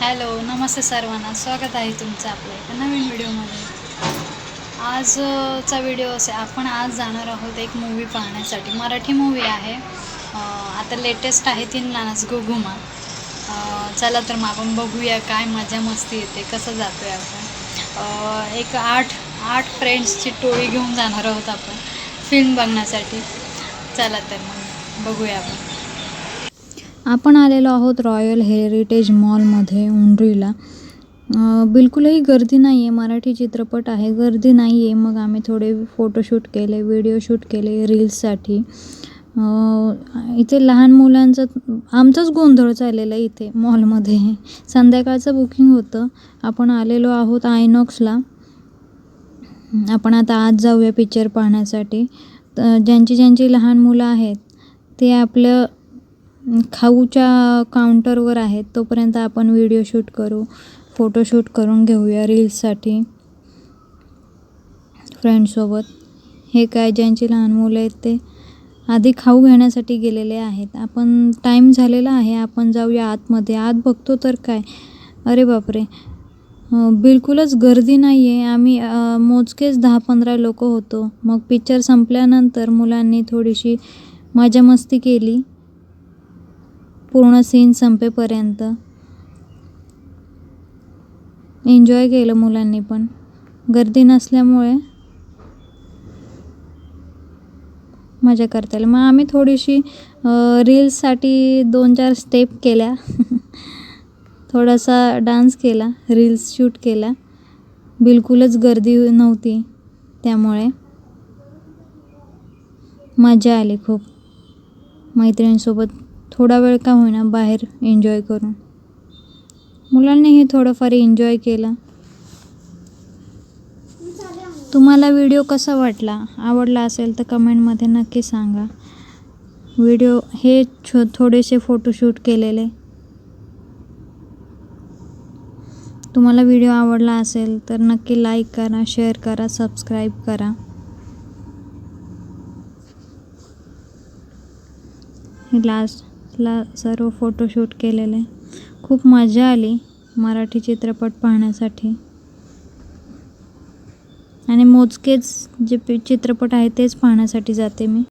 Hello नमस्ते सर्वांना. स्वागत आहे तुमचं आपल्या एका नवीन व्हिडिओमध्ये. आजचा व्हिडिओ असे आपण आज जाणार आहोत एक मूवी पाहण्यासाठी. मराठी मूवी आहे. आता लेटेस्ट आहे तीन नानस गुगुमा चला तर मग आपण बघूया काय मजा मस्ती येते कसं जातो आहे आपण एक आठ आठ फ्रेंड्सची टोळी घेऊन जाणार आहोत आपण. फिल्म बघण्यासाठी. चला तर मग बघूया आपण. आपण आलेलो आहोत रॉयल हेरिटेज मॉलमध्ये उंड्रीला. बिलकुलही गर्दी नाही आहे मराठी चित्रपट आहे. गर्दी नाही आहे मग आम्ही थोडे फोटोशूट केले व्हिडिओ शूट केले रील्ससाठी इथे लहान मुलांचं आमचाच गोंधळ चाललेला आहे इथे मॉलमध्ये संध्याकाळचं बुकिंग होतं. आपण आलेलो आहोत आयनॉक्सला. आपण आता आज जाऊया पिक्चर पाहण्यासाठी. तर ज्यांची ज्यांची लहान मुलं आहेत ते आपलं खाऊच्या काउंटरवर आहेत तोपर्यंत आपण व्हिडिओ शूट करू फोटोशूट करून घेऊया रील्ससाठी फ्रेंडसोबत हे काय ज्यांची लहान मुलं आहेत ते आधी खाऊ घेण्यासाठी गेलेले आहेत. आपण टाईम झालेला आहे आपण जाऊया आतमध्ये. आत बघतो तर काय? अरे बापरे. बिलकुलच गर्दी नाही आहे आम्ही मोजकेच दहा पंधरा लोक होतो. मग पिक्चर संपल्यानंतर मुलांनी थोडीशी मजा मस्ती केली. पूर्ण सीन संपेपर्यंत. एन्जॉय केलं मुलांनी पण. गर्दी नसल्यामुळे मजा करता येईल. मग आम्ही थोडीशी रील्ससाठी दोन चार स्टेप केल्या. थोडासा डान्स केला रील्स शूट केला बिलकुलच गर्दी नव्हती त्यामुळे. मजा आली खूप. मैत्रिणींसोबत थोडा वेळ का होईना बाहेर एन्जॉय करून. मुलांनीही थोडंफार एन्जॉय केला. तुम्हाला व्हिडिओ कसा वाटला? आवडला असेल तर कमेंटमध्ये नक्की सांगा. व्हिडिओ हे छो थोडेसे फोटोशूट केलेले. तुम्हाला व्हिडिओ आवडला असेल तर नक्की लाईक करा शेअर करा सबस्क्राईब करा. हे ला सर्व फोटोशूट केलेले. खूप मजा आली मराठी चित्रपट पाहण्यासाठी. आणि मोजकेच जे पि चित्रपट आहे तेच पाहण्यासाठी जाते मी.